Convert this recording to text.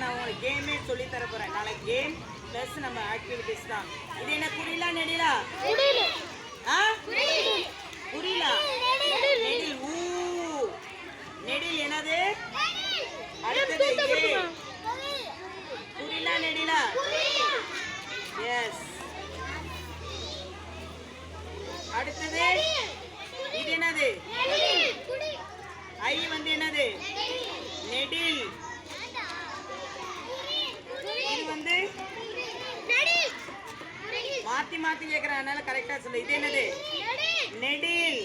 சொல்லி தர போறேன். நாளைக்கு கேம் ப்ளஸ் நம்ம ஆக்டிவிட்டிஸ் தான். இது என்ன குறிலா நெடிலா? ஆ? குறிலா நெடில். ஊ. நெடில் என்னது? அடுத்தது ஏ. குறிலா நெடிலா? எஸ் அடுத்தது? இது என்னது? ஐ வந்து என்னது? நெடில் இது வந்து மாத்தி மாத்தி கேக்குறேன். அதனால கரெக்டா சொல்லு. இது என்னது? நெடில்.